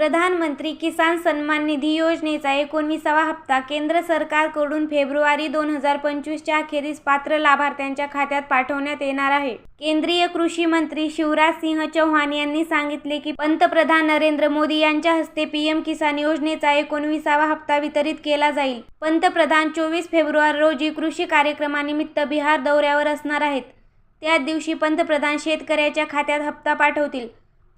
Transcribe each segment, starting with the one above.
प्रधानमंत्री किसान सन्मान निधी योजनेचा एकोणविसावा हप्ता केंद्र सरकारकडून फेब्रुवारी दोन हजार पंचवीसच्या अखेरीस पात्र लाभार्थ्यांच्या खात्यात पाठवण्यात येणार आहे. केंद्रीय कृषी मंत्री शिवराज सिंह चौहान यांनी सांगितले की पंतप्रधान नरेंद्र मोदी यांच्या हस्ते पीएम किसान योजनेचा एकोणविसावा हप्ता वितरित केला जाईल. पंतप्रधान चोवीस फेब्रुवारी रोजी कृषी कार्यक्रमानिमित्त बिहार दौऱ्यावर असणार आहेत. त्याच दिवशी पंतप्रधान शेतकऱ्याच्या खात्यात हप्ता पाठवतील.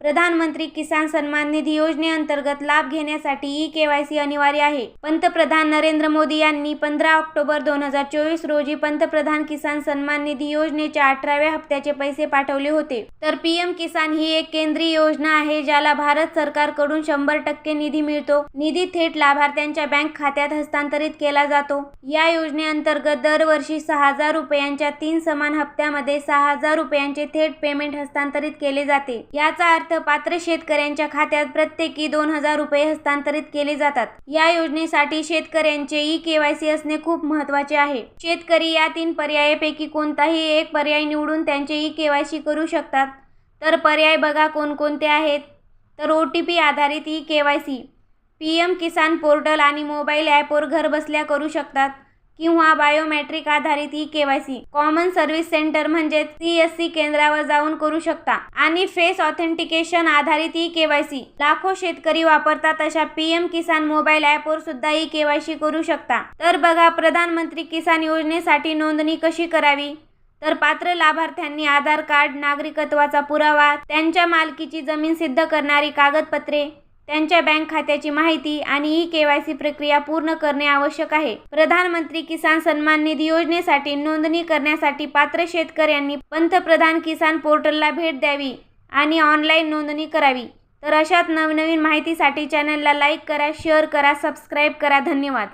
प्रधानमंत्री किसान सन्मान निधी योजनेअंतर्गत लाभ घेण्यासाठी ई केवायसी अनिवार्य आहे. पंतप्रधान नरेंद्र मोदी यांनी पंधरा ऑक्टोबर दोन हजार चोवीस रोजी पंतप्रधान किसान सन्मान निधी योजनेच्या अठराव्या हप्त्याचे पैसे पाठवले होते. तर पीएम किसान ही एक केंद्रीय योजना आहे ज्याला भारत सरकारकडून शंभर टक्के निधी मिळतो. निधी थेट लाभार्थ्यांच्या बँक खात्यात हस्तांतरित केला जातो. या योजनेअंतर्गत दरवर्षी सहा हजार रुपयांच्या तीन समान हप्त्यामध्ये सहा हजार रुपयांचे थेट पेमेंट हस्तांतरित केले जाते. याचा अर्थ पात्र शेतकऱ्यांच्या खात्यात प्रत्येकी दोन हजार रुपये हस्तांतरित केले जातात. या योजनेसाठी शेतकऱ्यांचे ई केवायसी असणे खूप महत्त्वाचे आहे. शेतकरी या तीन पर्यायापैकी कोणताही एक पर्याय निवडून त्यांचे ई केवायसी करू शकतात. तर पर्याय बघा कोणकोणते आहेत. तर ओ टी पी आधारित e KYC P M Kisan portal आणि मोबाईल ॲपवर घरबसल्या करू शकतात. किंवा बायोमेट्रिक आधारित e KYC. Common service centre म्हणजे सी एस सी केंद्रावर जाऊन करू शकता. आणि फेस ऑथेंटिकेशन आधारित ई केवायसी. लाखो शेतकरी वापरतात अशा पी एम किसान मोबाईल ॲपवर सुद्धा ई केवायसी करू शकता. तर बघा प्रधानमंत्री किसान योजनेसाठी नोंदणी कशी करावी? तर पात्र लाभार्थ्यांनी आधार कार्ड नागरिकत्वाचा पुरावा त्यांच्या मालकीची जमीन सिद्ध करणारी कागदपत्रे त्यांच्या बँक खात्याची माहिती आणि ई केवायसी प्रक्रिया पूर्ण करणे आवश्यक आहे. प्रधानमंत्री किसान सन्मान निधी योजनेसाठी नोंदणी करण्यासाठी पात्र शेतकऱ्यांनी पंतप्रधान किसान पोर्टलला भेट द्यावी आणि ऑनलाईन नोंदणी करावी. तर अशात नवनवीन माहितीसाठी चॅनलला लाईक करा शेअर करा सबस्क्राईब करा. धन्यवाद.